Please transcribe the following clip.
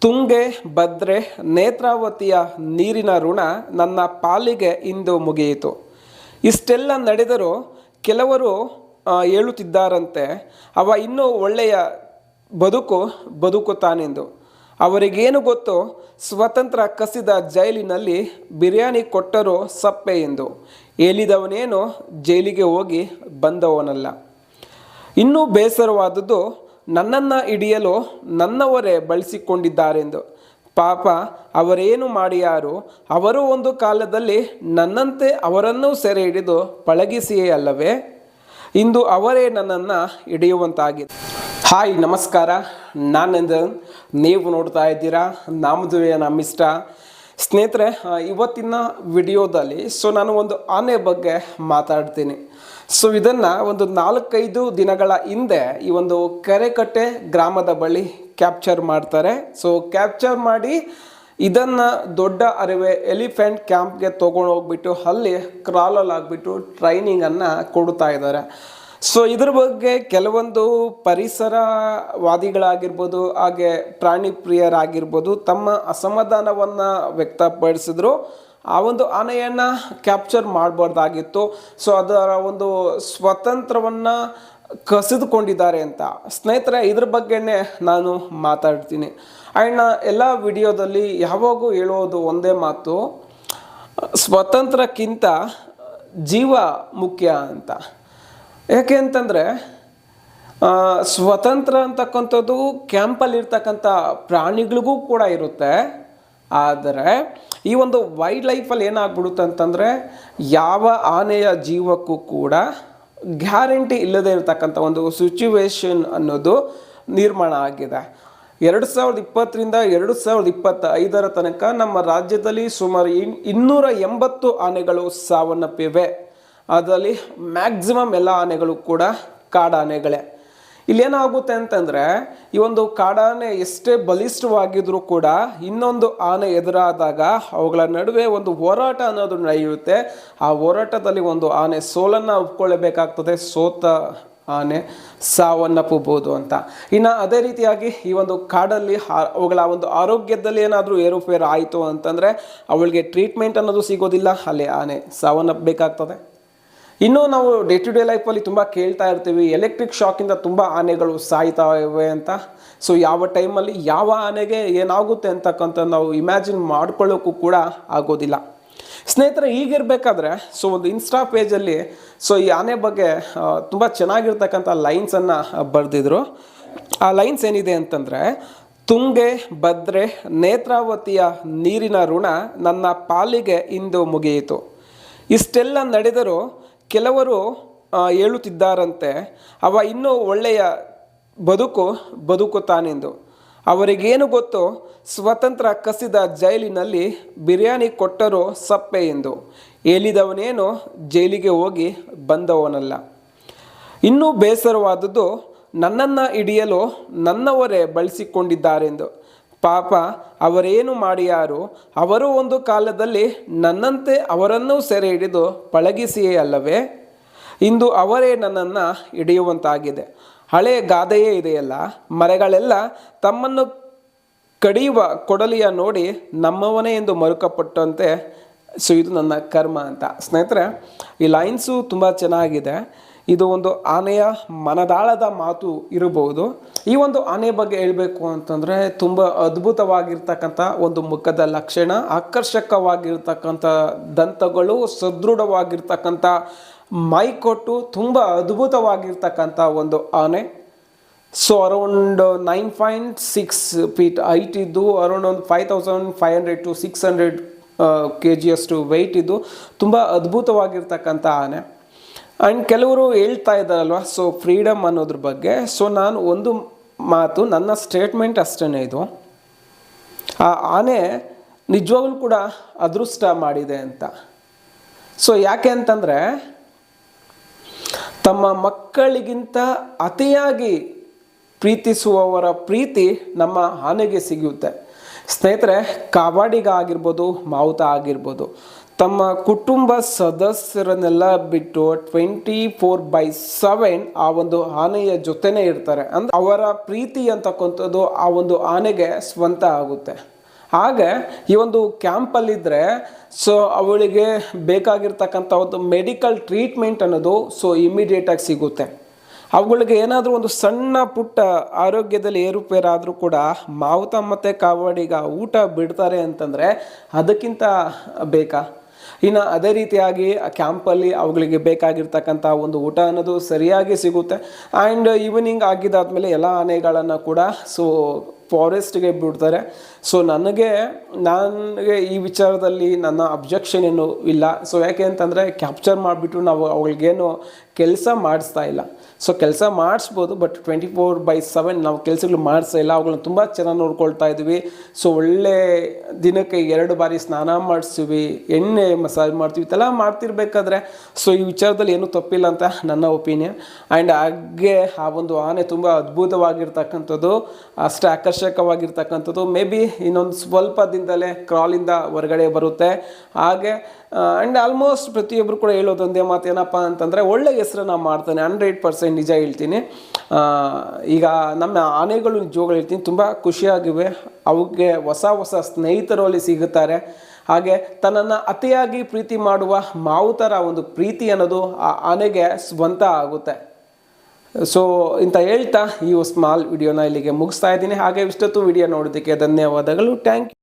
ತುಂಗೆ ಭದ್ರೆ ನೇತ್ರಾವತಿಯ ನೀರಿನ ಋಣ ನನ್ನ ಪಾಲಿಗೆ ಇಂದು ಮುಗಿಯಿತು. ಇಷ್ಟೆಲ್ಲ ನಡೆದರೂ ಕೆಲವರು ಹೇಳುತ್ತಿದ್ದಾರಂತೆ, ಅವ ಇನ್ನೂ ಒಳ್ಳೆಯ ಬದುಕು ಬದುಕುತ್ತಾನೆಂದು. ಅವರಿಗೇನು ಗೊತ್ತು? ಸ್ವತಂತ್ರ ಕಸಿದ ಜೈಲಿನಲ್ಲಿ ಬಿರಿಯಾನಿ ಕೊಟ್ಟರೂ ಸಪ್ಪೆ ಎಂದು. ಹೇಳಿದವನೇನು ಜೈಲಿಗೆ ಹೋಗಿ ಬಂದವನಲ್ಲ. ಇನ್ನೂ ಬೇಸರವಾದದ್ದು ನನ್ನನ್ನು ಹಿಡಿಯಲು ನನ್ನವರೇ ಬಳಸಿಕೊಂಡಿದ್ದಾರೆಂದು. ಪಾಪ, ಅವರೇನು ಮಾಡಿಯಾರು? ಅವರು ಒಂದು ಕಾಲದಲ್ಲಿ ನನ್ನಂತೆ ಅವರನ್ನೂ ಸೆರೆ ಹಿಡಿದು ಪಳಗಿಸಿಯೇ ಅಲ್ಲವೇ? ಇಂದು ಅವರೇ ನನ್ನನ್ನು ಹಿಡಿಯುವಂತಾಗಿದೆ. ಹಾಯ್, ನಮಸ್ಕಾರ. ನಾನಂದನ್ ನೀವು ನೋಡ್ತಾ ಇದ್ದೀರಾ? ನಾಮದುವೆಯ ನಮ್ಮಿಷ್ಟ. ಸ್ನೇಹಿತರೆ ಇವತ್ತಿನ ವಿಡಿಯೋದಲ್ಲಿ ಸೊ ನಾನು ಒಂದು ಆನೆ ಬಗ್ಗೆ ಮಾತಾಡ್ತೀನಿ. ಸೊ ಇದನ್ನು ಒಂದು ನಾಲ್ಕೈದು ದಿನಗಳ ಹಿಂದೆ ಈ ಒಂದು ಕೆರೆಕಟ್ಟೆ ಗ್ರಾಮದ ಬಳಿ ಕ್ಯಾಪ್ಚರ್ ಮಾಡ್ತಾರೆ. ಸೊ ಕ್ಯಾಪ್ಚರ್ ಮಾಡಿ ಇದನ್ನು ದೊಡ್ಡ ಅರಿವೆ ಎಲಿಫೆಂಟ್ ಕ್ಯಾಂಪ್ಗೆ ತೊಗೊಂಡು ಹೋಗ್ಬಿಟ್ಟು ಅಲ್ಲಿ ಕ್ರಾಲಲ್ಲಿ ಆಗಿಬಿಟ್ಟು ಟ್ರೈನಿಂಗನ್ನು ಕೊಡ್ತಾ ಇದ್ದಾರೆ. ಸೊ ಇದ್ರ ಬಗ್ಗೆ ಕೆಲವೊಂದು ಪರಿಸರವಾದಿಗಳಾಗಿರ್ಬೋದು, ಹಾಗೆ ಪ್ರಾಣಿ ಪ್ರಿಯರಾಗಿರ್ಬೋದು ತಮ್ಮ ಅಸಮಾಧಾನವನ್ನು ವ್ಯಕ್ತಪಡಿಸಿದ್ರು. ಆ ಒಂದು ಆನೆಯನ್ನು ಕ್ಯಾಪ್ಚರ್ ಮಾಡಬಾರ್ದಾಗಿತ್ತು. ಸೊ ಅದರ ಒಂದು ಸ್ವತಂತ್ರವನ್ನು ಕಸಿದುಕೊಂಡಿದ್ದಾರೆ ಅಂತ. ಸ್ನೇಹಿತರೆ, ಇದ್ರ ಬಗ್ಗೆನೇ ನಾನು ಮಾತಾಡ್ತೀನಿ. ಆ್ಯಂಡ್ ಎಲ್ಲ ವಿಡಿಯೋದಲ್ಲಿ ಯಾವಾಗೂ ಹೇಳೋದು ಒಂದೇ ಮಾತು ಸ್ವತಂತ್ರಕ್ಕಿಂತ ಜೀವ ಮುಖ್ಯ ಅಂತ. ಯಾಕೆ ಅಂತಂದರೆ ಸ್ವತಂತ್ರ ಅಂತಕ್ಕಂಥದ್ದು ಕ್ಯಾಂಪಲ್ಲಿರ್ತಕ್ಕಂಥ ಪ್ರಾಣಿಗಳಿಗೂ ಕೂಡ ಇರುತ್ತೆ. ಆದರೆ, ಈ ಒಂದು ವೈಲ್ಡ್ ಲೈಫಲ್ಲಿ ಏನಾಗ್ಬಿಡುತ್ತೆ ಅಂತಂದರೆ, ಯಾವ ಆನೆಯ ಜೀವಕ್ಕೂ ಕೂಡ ಗ್ಯಾರಂಟಿ ಇಲ್ಲದೆ ಇರತಕ್ಕಂಥ ಒಂದು ಸಿಚುವೇಶನ್ ಅನ್ನೋದು ನಿರ್ಮಾಣ ಆಗಿದೆ. ಎರಡು ಸಾವಿರದ ಇಪ್ಪತ್ತರಿಂದ ಎರಡು ಸಾವಿರದ ಇಪ್ಪತ್ತ ಐದರ ತನಕ ನಮ್ಮ ರಾಜ್ಯದಲ್ಲಿ ಸುಮಾರು ಇನ್, ಇನ್ನೂರ ಎಂಬತ್ತು ಆನೆಗಳು ಸಾವನ್ನಪ್ಪಿವೆ. ಅದರಲ್ಲಿ ಮ್ಯಾಕ್ಸಿಮಮ್ ಎಲ್ಲ ಆನೆಗಳು ಕೂಡ ಕಾಡಾನೆಗಳೇ. ಇಲ್ಲೇನಾಗುತ್ತೆ ಅಂತಂದರೆ, ಈ ಒಂದು ಕಾಡಾನೆ ಎಷ್ಟೇ ಬಲಿಷ್ಠವಾಗಿದ್ರೂ ಕೂಡ ಇನ್ನೊಂದು ಆನೆ ಎದುರಾದಾಗ ಅವುಗಳ ನಡುವೆ ಒಂದು ಹೋರಾಟ ಅನ್ನೋದು ನಡೆಯುತ್ತೆ. ಆ ಹೋರಾಟದಲ್ಲಿ ಒಂದು ಆನೆ ಸೋಲನ್ನು ಒಪ್ಕೊಳ್ಳಬೇಕಾಗ್ತದೆ, ಸೋತ ಆನೆ ಸಾವನ್ನಪ್ಪಬಹುದು ಅಂತ. ಇನ್ನು ಅದೇ ರೀತಿಯಾಗಿ ಈ ಒಂದು ಕಾಡಲ್ಲಿ ಅವುಗಳ ಒಂದು ಆರೋಗ್ಯದಲ್ಲಿ ಏನಾದರೂ ಏರುಪೇರು ಆಯಿತು ಅಂತಂದರೆ, ಅವಳಿಗೆ ಟ್ರೀಟ್ಮೆಂಟ್ ಅನ್ನೋದು ಸಿಗೋದಿಲ್ಲ, ಅಲ್ಲಿ ಆನೆ ಸಾವನ್ನಪ್ಪಬೇಕಾಗ್ತದೆ. ಇನ್ನು ನಾವು ಡೇ ಟು ಡೇ ಲೈಫಲ್ಲಿ ತುಂಬ ಕೇಳ್ತಾ ಇರ್ತೀವಿ ಎಲೆಕ್ಟ್ರಿಕ್ ಶಾಕಿಂದ ತುಂಬ ಆನೆಗಳು ಸಾಯ್ತಾ ಇವೆ ಅಂತ. ಸೊ ಯಾವ ಟೈಮಲ್ಲಿ ಯಾವ ಆನೆಗೆ ಏನಾಗುತ್ತೆ ಅಂತಕ್ಕಂಥ ನಾವು ಇಮ್ಯಾಜಿನ್ ಮಾಡ್ಕೊಳ್ಳೋಕ್ಕೂ ಕೂಡ ಆಗೋದಿಲ್ಲ. ಸ್ನೇಹಿತರೆ, ಈಗಿರಬೇಕಾದ್ರೆ ಸೊ ಒಂದು ಇನ್ಸ್ಟಾ ಪೇಜಲ್ಲಿ ಸೊ ಈ ಆನೆ ಬಗ್ಗೆ ತುಂಬ ಚೆನ್ನಾಗಿರ್ತಕ್ಕಂಥ ಲೈನ್ಸನ್ನು ಬರೆದಿದ್ರು. ಆ ಲೈನ್ಸ್ ಏನಿದೆ ಅಂತಂದರೆ, ತುಂಗೆ, ಭದ್ರೆ, ನೇತ್ರಾವತಿಯ ನೀರಿನ ಋಣ ನನ್ನ ಪಾಲಿಗೆ ಇಂದು ಮುಗಿಯಿತು. ಇಷ್ಟೆಲ್ಲ ನಡೆದರೂ ಕೆಲವರು ಹೇಳುತ್ತಿದ್ದಾರಂತೆ, ಅವ ಇನ್ನೂ ಒಳ್ಳೆಯ ಬದುಕು, ಬದುಕುತ್ತಾನೆಂದು. ಅವರಿಗೇನು ಗೊತ್ತು? ಸ್ವತಂತ್ರ ಕಸಿದ ಜೈಲಿನಲ್ಲಿ ಬಿರಿಯಾನಿ ಕೊಟ್ಟರೂ ಸಪ್ಪೆ ಎಂದು. ಹೇಳಿದವನೇನು ಜೈಲಿಗೆ ಹೋಗಿ ಬಂದವನಲ್ಲ. ಇನ್ನೂ ಬೇಸರವಾದದ್ದು, ನನ್ನನ್ನು ಹಿಡಿಯಲು ನನ್ನವರೇ ಬಳಸಿಕೊಂಡಿದ್ದಾರೆಂದು. ಪಾಪ ಅವರೇನು ಮಾಡಿಯಾರೋ? ಅವರು ಒಂದು ಕಾಲದಲ್ಲಿ ನನ್ನಂತೆ ಅವರನ್ನೂ ಸೆರೆ ಹಿಡಿದು ಪಳಗಿಸಿಯೇ ಅಲ್ಲವೇ? ಇಂದು ಅವರೇ ನನ್ನನ್ನು ಹಿಡಿಯುವಂತಾಗಿದೆ. ಹಳೆಯ ಗಾದೆಯೇ ಇದೆಯಲ್ಲ? ಮರೆಗಳೆಲ್ಲ ತಮ್ಮನ್ನು ಕಡಿಯುವ ಕೊಡಲಿಯ ನೋಡಿ ನಮ್ಮವನೇ ಎಂದು ಮರುಕಪಟ್ಟಂತೆ ಸೊ ಇದು ನನ್ನ ಕರ್ಮ ಅಂತ. ಸ್ನೇಹಿತರೆ, ಈ ಲೈನ್ಸು ತುಂಬ ಚೆನ್ನಾಗಿದೆ. ಇದು ಒಂದು ಆನೆಯ ಮನದಾಳದ ಮಾತು ಇರಬಹುದು. ಈ ಒಂದು ಆನೆ ಬಗ್ಗೆ ಹೇಳಬೇಕು ಅಂತಂದರೆ ತುಂಬ ಅದ್ಭುತವಾಗಿರ್ತಕ್ಕಂಥ ಒಂದು ಮುಖದ ಲಕ್ಷಣ, ಆಕರ್ಷಕವಾಗಿರ್ತಕ್ಕಂಥ ದಂತಗಳು, ಸದೃಢವಾಗಿರ್ತಕ್ಕಂಥ ಮೈಕೊಟ್ಟು, ತುಂಬ ಅದ್ಭುತವಾಗಿರ್ತಕ್ಕಂಥ ಒಂದು ಆನೆ. So around nine point six feet eight ಇದ್ದು ಅರೌಂಡ್ ಒಂದು five thousand five hundred to six hundred K ಜಿಯಷ್ಟು ವೆಯ್ಟ್ ಇದ್ದು, ತುಂಬ ಅದ್ಭುತವಾಗಿರ್ತಕ್ಕಂಥ ಆನೆ. ಆ್ಯಂಡ್ ಕೆಲವರು ಹೇಳ್ತಾ ಇದ್ದಾರಲ್ವ? ಸೊ ಫ್ರೀಡಮ್ ಅನ್ನೋದ್ರ ಬಗ್ಗೆ. ಸೊ ನಾನು ಒಂದು ಮಾತು, ನನ್ನ ಸ್ಟೇಟ್ಮೆಂಟ್ ಅಷ್ಟೇ ಇದು. ಆ ಆನೆ ನಿಜವಾಗ್ಲೂ ಕೂಡ ಅದೃಷ್ಟ ಮಾಡಿದೆ ಅಂತ. ಸೊ ಯಾಕೆ ಅಂತಂದರೆ, ತಮ್ಮ ಮಕ್ಕಳಿಗಿಂತ ಅತಿಯಾಗಿ ಪ್ರೀತಿಸುವವರ ಪ್ರೀತಿ ನಮ್ಮ ಆನೆಗೆ ಸಿಗುತ್ತೆ. ಸ್ನೇಹಿತರೆ ಕಬಾಡಿಗಾಗಿರ್ಬೋದು ಮಾವುತ ಆಗಿರ್ಬೋದು ತಮ್ಮ ಕುಟುಂಬ ಸದಸ್ಯರನ್ನೆಲ್ಲ ಬಿಟ್ಟು ಟ್ವೆಂಟಿ ಫೋರ್ ಬೈ ಸೆವೆನ್ ಆ ಒಂದು ಆನೆಯ ಜೊತೆನೇ ಇರ್ತಾರೆ. ಅಂದ್ರೆ ಅವರ ಪ್ರೀತಿ ಅಂತಕ್ಕಂಥದ್ದು ಆ ಒಂದು ಆನೆಗೆ ಸ್ವಂತ ಆಗುತ್ತೆ. ಹಾಗೆ ಈ ಒಂದು ಕ್ಯಾಂಪಲ್ಲಿದ್ದರೆ ಸೊ ಅವಳಿಗೆ ಬೇಕಾಗಿರ್ತಕ್ಕಂಥ ಒಂದು ಮೆಡಿಕಲ್ ಟ್ರೀಟ್ಮೆಂಟ್ ಅನ್ನೋದು ಸೊ ಇಮಿಡಿಯೇಟಾಗಿ ಸಿಗುತ್ತೆ. ಅವುಗಳಿಗೆ ಏನಾದರೂ ಒಂದು ಸಣ್ಣ ಪುಟ್ಟ ಆರೋಗ್ಯದಲ್ಲಿ ಏರುಪೇರಾದರೂ ಕೂಡ ಮಾವುತ ಮತ್ತು ಕಾವಾಡಿಗ ಊಟ ಬಿಡ್ತಾರೆ ಅಂತಂದರೆ ಅದಕ್ಕಿಂತ ಬೇಕಾ? ಇನ್ನು ಅದೇ ರೀತಿಯಾಗಿ ಆ ಕ್ಯಾಂಪಲ್ಲಿ ಅವುಗಳಿಗೆ ಬೇಕಾಗಿರ್ತಕ್ಕಂಥ ಒಂದು ಊಟ ಅನ್ನೋದು ಸರಿಯಾಗಿ ಸಿಗುತ್ತೆ. ಆ್ಯಂಡ್ ಈವ್ನಿಂಗ್ ಆಗಿದ್ದಾದಮೇಲೆ ಎಲ್ಲ ಆನೆಗಳನ್ನು ಕೂಡ ಸೊ ಫಾರೆಸ್ಟ್ಗೆ ಬಿಡ್ತಾರೆ. ಸೊ ನನಗೆ ನನಗೆ ಈ ವಿಚಾರದಲ್ಲಿ ನನ್ನ ಅಬ್ಜೆಕ್ಷನ್ ಏನು ಇಲ್ಲ. ಸೊ ಯಾಕೆ ಅಂತಂದರೆ ಕ್ಯಾಪ್ಚರ್ ಮಾಡಿಬಿಟ್ಟು ನಾವು ಅವಳಿಗೇನು ಕೆಲಸ ಮಾಡಿಸ್ತಾ ಇಲ್ಲ. ಸೊ ಕೆಲಸ ಮಾಡಿಸ್ಬೋದು but twenty four by seven ನಾವು ಕೆಲಸಗಳು ಮಾಡಿಸ್ತಾ ಇಲ್ಲ. ಅವುಗಳನ್ನ ತುಂಬ ಚೆನ್ನಾಗಿ ನೋಡ್ಕೊಳ್ತಾ ಇದ್ವಿ. ಸೊ ಒಳ್ಳೆ ದಿನಕ್ಕೆ ಎರಡು ಬಾರಿ ಸ್ನಾನ ಮಾಡಿಸ್ತೀವಿ, ಎಣ್ಣೆ ಮಸಾಜ್ ಮಾಡ್ತೀವಿ, ಇದೆಲ್ಲ ಮಾಡ್ತಿರ್ಬೇಕಾದ್ರೆ. ಸೊ ಈ ವಿಚಾರದಲ್ಲಿ ಏನೂ ತಪ್ಪಿಲ್ಲ ಅಂತ ನನ್ನ ಒಪಿನಿಯನ್ ಆ್ಯಂಡ್ ಹಾಗೆ, ಆ ಒಂದು ಆನೆ ತುಂಬ ಅದ್ಭುತವಾಗಿರ್ತಕ್ಕಂಥದ್ದು ಅಷ್ಟೇ ಆಕರ್ಷಕವಾಗಿರ್ತಕ್ಕಂಥದ್ದು ಮೇ ಬಿ ಇನ್ನೊಂದು ಸ್ವಲ್ಪ ದಿನದಲ್ಲೇ ಕ್ರಾಲಿಂದ ಹೊರಗಡೆ ಬರುತ್ತೆ. ಹಾಗೆ ಆ್ಯಂಡ್ ಆಲ್ಮೋಸ್ಟ್ ಪ್ರತಿಯೊಬ್ಬರು ಕೂಡ ಹೇಳೋದೊಂದೇ ಮಾತು ಏನಪ್ಪ ಅಂತಂದರೆ, ಒಳ್ಳೆ ಹೆಸರನ್ನ ಮಾಡ್ತಾನೆ. ಹಂಡ್ರೆಡ್ ಪರ್ಸೆಂಟ್ ನಿಜ ಹೇಳ್ತೀನಿ. ಈಗ ನಮ್ಮ ಆನೆಗಳು ನಿಜವಾಗ್ಲೂ ಹೇಳ್ತೀನಿ, ತುಂಬ ಖುಷಿಯಾಗಿವೆ. ಅವಕ್ಕೆ ಹೊಸ ಹೊಸ ಸ್ನೇಹಿತರು ಅಲ್ಲಿ ಸಿಗುತ್ತಾರೆ. ಹಾಗೆ ತನ್ನನ್ನು ಅತಿಯಾಗಿ ಪ್ರೀತಿ ಮಾಡುವ ಮಾವುತರ ಒಂದು ಪ್ರೀತಿ ಅನ್ನೋದು ಆ ಆನೆಗೆ ಸ್ವಂತ ಆಗುತ್ತೆ. ಸೊ ಇಂಥ ಹೇಳ್ತಾ ಈ ಸ್ಮಾಲ್ ವಿಡಿಯೋನ ಇಲ್ಲಿಗೆ ಮುಗಿಸ್ತಾ ಇದ್ದೀನಿ. ಹಾಗೆ ಇಷ್ಟೊತ್ತು ವಿಡಿಯೋ ನೋಡೋದಕ್ಕೆ ಧನ್ಯವಾದಗಳು. Thank you